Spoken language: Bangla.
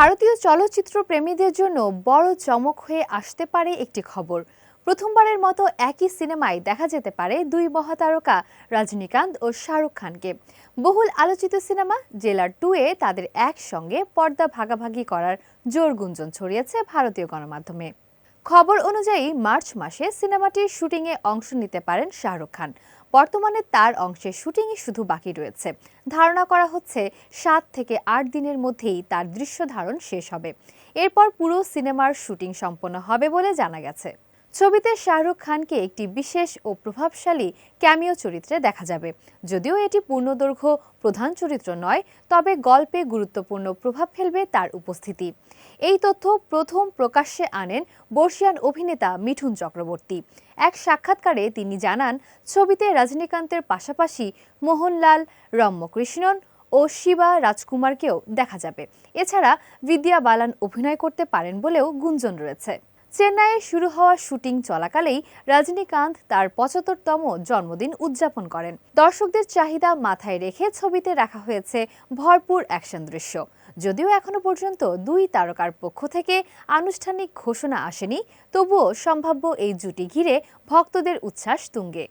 ভারতীয় চলচ্চিত্র প্রেমীদের জন্য বড় চমক হয়ে আসতে পারে একটি খবর। প্রথমবারের মতো একই সিনেমায় দেখা যেতে পারে দুই মহাতারকা রজনীকান্ত ও শাহরুখ খানকে। বহুল আলোচিত সিনেমা জেলার টু এ তাদের একসঙ্গে পর্দা ভাগাভাগি করার জোর গুঞ্জন ছড়িয়েছে ভারতীয় গণমাধ্যমে। খবর অনুযায়ী মার্চ মাসে সিনেমাটির শুটিংয়ে অংশ নিতে পারেন শাহরুখ খান। বর্তমানে তার অংশের শুটিংই শুধু বাকি রয়েছে। ধারণা করা হচ্ছে সাত থেকে আট দিনের মধ্যেই তার দৃশ্য ধারণ শেষ হবে। এরপর পুরো সিনেমার শুটিং সম্পন্ন হবে বলে জানা গেছে। ছবিতে শাহরুখ খানকে একটি বিশেষ ও প্রভাবশালী ক্যামিও চরিত্রে দেখা যাবে। যদিও এটি পূর্ণদৈর্ঘ্য প্রধান চরিত্র নয়, তবে গল্পে গুরুত্বপূর্ণ প্রভাব ফেলবে তার উপস্থিতি। এই তথ্য প্রথম প্রকাশ্যে আনেন বর্ষিয়ান অভিনেতা মিঠুন চক্রবর্তী। এক সাক্ষাৎকারে তিনি জানান, ছবিতে রজনীকান্তের পাশাপাশি মোহনলাল, রম্যকৃষ্ণন ও শিবা রাজকুমারকেও দেখা যাবে। এছাড়া বিদ্যা বালান অভিনয় করতে পারেন বলেও গুঞ্জন রয়েছে। চেন্নাইয়ে শুরু হওয়া শুটিং চলাকালেই রজনীকান্ত তার পঁচাত্তরতম জন্মদিন উদযাপন করেন। দর্শকদের চাহিদা মাথায় রেখে ছবিতে রাখা হয়েছে ভরপুর অ্যাকশন দৃশ্য। যদিও এখনও পর্যন্ত দুই তারকার পক্ষ থেকে আনুষ্ঠানিক ঘোষণা আসেনি, তবুও সম্ভাব্য এই জুটি ঘিরে ভক্তদের উচ্ছ্বাস তুঙ্গে।